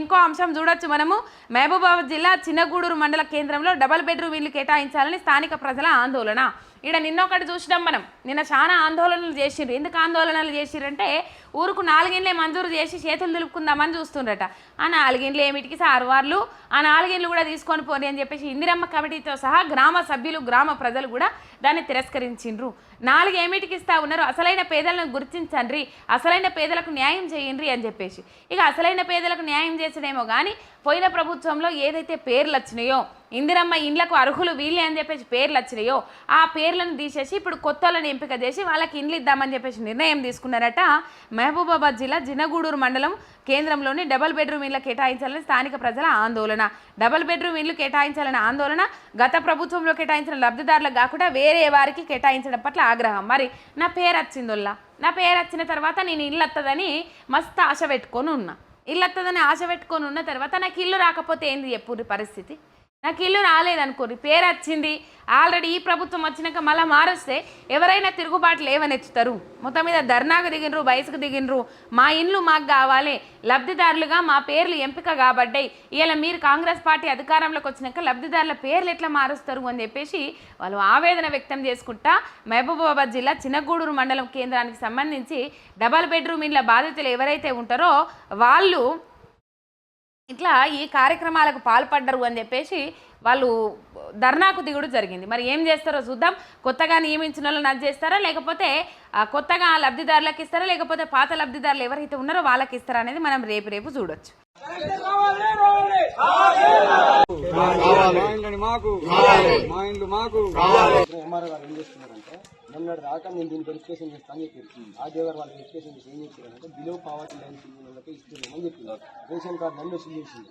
ఇంకో అంశం చూడొచ్చు మనము. మహబూబాబాద్ జిల్లా చిన్నగూడూరు మండల కేంద్రంలో డబల్ బెడ్రూమ్ ఇల్లు కేటాయించాలని స్థానిక ప్రజల ఆందోళన. ఇక్కడ నిన్న ఒకటి చూసినాం మనం. నిన్న చాలా ఆందోళనలు చేసిండ్రు. ఎందుకు ఆందోళనలు చేసిరంటే ఊరుకు నాలుగేళ్ళే మంజూరు చేసి చేతులు దులుపుకుందామని చూస్తుండట ఆ నాలుగేళ్ళు ఏమిటికి సారు ఆ నాలుగేళ్ళు కూడా తీసుకొని పోని అని చెప్పేసి ఇందిరమ్మ కమిటీతో సహా గ్రామ సభ్యులు గ్రామ ప్రజలు కూడా దాన్ని తిరస్కరించిండ్రు. నాలుగు ఏమిటికి ఇస్తా ఉన్నారు? అసలైన పేదలను గుర్తించండి. అసలైన పేదలకు న్యాయం చేయండి అని చెప్పేసి. ఇక అసలైన పేదలకు న్యాయం చేసడేమో కానీ పోయిన ప్రభుత్వంలో ఏదైతే పేర్లు వచ్చినాయో ఇందిరమ్మ ఇండ్లకు అర్హులు వీళ్ళే అని చెప్పేసి పేర్లు వచ్చినాయో ఆ పేర్లను తీసేసి ఇప్పుడు కొత్తలను ఎంపిక చేసి వాళ్ళకి ఇండ్లు ఇద్దామని చెప్పేసి నిర్ణయం తీసుకున్నారట. మహబూబాబాద్ జిల్లా జినగూడూరు మండలం కేంద్రంలోని డబల్ బెడ్రూమ్ ఇండ్ల కేటాయించాలని స్థానిక ప్రజల ఆందోళన. డబల్ బెడ్రూమ్ ఇల్లు కేటాయించాలని ఆందోళన గత ప్రభుత్వంలో కేటాయించిన లబ్ధిదారులకు కాకుండా వేరే వారికి కేటాయించడం పట్ల ఆగ్రహం. మరి నా పేరు వచ్చిందోల్లా? నా పేరు వచ్చిన తర్వాత నేను ఇల్లు వస్తుందని మస్తు ఆశ పెట్టుకొని ఉన్నా. ఇల్లు వస్తుందని ఆశ పెట్టుకొని ఉన్న తర్వాత నాకు ఇల్లు రాకపోతే ఏంది చెప్పుర్రి పరిస్థితి? నాకు ఇల్లు రాలేదనుకో పేరు వచ్చింది. ఆల్రెడీ ఈ ప్రభుత్వం వచ్చినాక మళ్ళీ మారుస్తే ఎవరైనా తిరుగుబాటు లేవనెత్తుతారు. మొత్తం మీద ధర్నాకు దిగినరు బయసుకు దిగినరు. మా ఇండ్లు మాకు కావాలి. లబ్ధిదారులుగా మా పేర్లు ఎంపిక కాబడ్డాయి. ఇలా మీరు కాంగ్రెస్ పార్టీ అధికారంలోకి వచ్చినాక లబ్ధిదారుల పేర్లు ఎట్లా మారుస్తారు అని చెప్పేసి వాళ్ళు ఆవేదన వ్యక్తం చేసుకుంటా మహబూబాబాద్ జిల్లా చిన్నగూడూరు మండలం కేంద్రానికి సంబంధించి డబల్ బెడ్రూమ్ ఇండ్ల బాధితులు ఎవరైతే ఉంటారో వాళ్ళు ఇట్లా ఈ కార్యక్రమాలకు పాల్పడ్డరు అని చెప్పేసి వాళ్ళు ధర్నాకు దిగుడు జరిగింది. మరి ఏం చేస్తారో చూద్దాం. కొత్తగా నియమించిన వాళ్ళు నది చేస్తారా? లేకపోతే ఆ, కొత్తగా లబ్ధిదారులకు ఇస్తారా? లేకపోతే పాత లబ్ధిదారులు ఎవరైతే ఉన్నారో వాళ్ళకి ఇస్తారా అనేది మనం రేపు రేపు చూడొచ్చు. మాకు. మా ఇండ్లు మాకు. ఎంఆర్ఓ గారు ఏం చేస్తున్నారంటే మొన్నటి దాకా నేను దీన్ని వెరిఫికేషన్ చేస్తాను అని చెప్పి ఆర్డీఓ గారు వాళ్ళు వెరిఫికేషన్ చేసి ఏం చేశారంటే బిలో పావర్టీ లైన్ వాళ్ళకి ఇస్తున్నామని చెప్తున్నారు రేషన్ కార్డు నన్ను వసూలు చేసింది.